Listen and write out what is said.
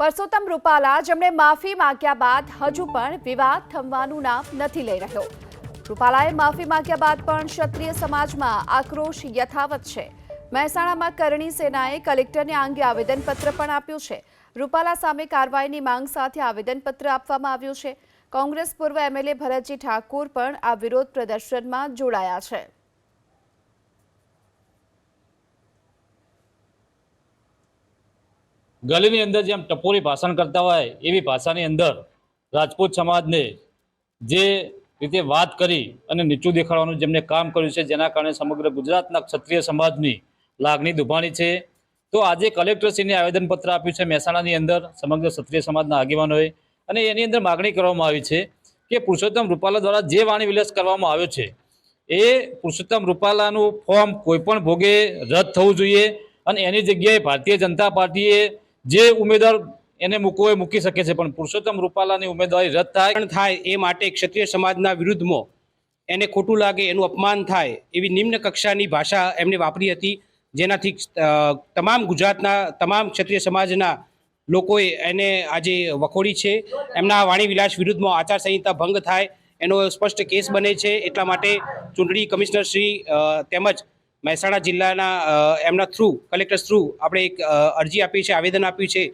પરસોત્તમ રૂપાલા જેમણે માફી માંગ્યા બાદ હજુ પણ વિવાદ થમવાનું નામ નથી લઈ રહ્યો. રૂપાલાએ માફી માંગ્યા બાદ પણ ક્ષત્રિય સમાજમાં આક્રોશ યથાવત છે. મહેસાણામાં કરણી સેનાએ કલેક્ટરને આ અંગે આવેદનપત્ર પણ આપ્યું છે. રૂપાલા સામે કાર્યવાહીની માંગ સાથે આવેદનપત્ર આપવામાં આવ્યું છે. કોંગ્રેસ પૂર્વ એમએલએ ભરતજી ઠાકુર પણ આ વિરોધ પ્રદર્શનમાં જોડાયા છે. ગલીની અંદર જેમ ટપોરી ભાષણ કરતા હોય, એવી ભાષાની અંદર રાજપૂત સમાજને જે રીતે વાત કરી અને નીચું દેખાડવાનું જેમને કામ કર્યું છે, જેના કારણે સમગ્ર ગુજરાતના ક્ષત્રિય સમાજની લાગણી દુભાણી છે. તો આજે કલેક્ટરશ્રીને આવેદનપત્ર આપ્યું છે મહેસાણાની અંદર સમગ્ર ક્ષત્રિય સમાજના આગેવાનોએ અને એની અંદર માગણી કરવામાં આવી છે કે પુરુષોત્તમ રૂપાલા દ્વારા જે વાણી વિલાસ કરવામાં આવ્યો છે, એ પુરુષોત્તમ રૂપાલાનું ફોર્મ કોઈપણ ભોગે રદ થવું જોઈએ અને એની જગ્યાએ ભારતીય જનતા પાર્ટીએ જે ઉમેદવાર એને મૂકવો એ મૂકી શકે છે, પણ પુરુષોત્તમ રૂપાલાની ઉમેદવારી રદ થાય. થાય એ માટે ક્ષત્રિય સમાજના વિરુદ્ધમાં એને ખોટું લાગે, એનું અપમાન થાય એવી નિમ્ન કક્ષાની ભાષા એમને વાપરી હતી, જેનાથી તમામ ગુજરાતના, તમામ ક્ષત્રિય સમાજના લોકોએ એને આજે વખોડી છે. એમના વાણીવિલાસ વિરુદ્ધમાં આચારસંહિતા ભંગ થાય, એનો સ્પષ્ટ કેસ બને છે. એટલા માટે ચૂંટણી કમિશનર શ્રી તેમજ મહેસાણા જિલ્લાના એમના થ્રુ કલેક્ટર થ્રુ આપણે એક અરજી આપી છે આવેદન આપ્યું છે.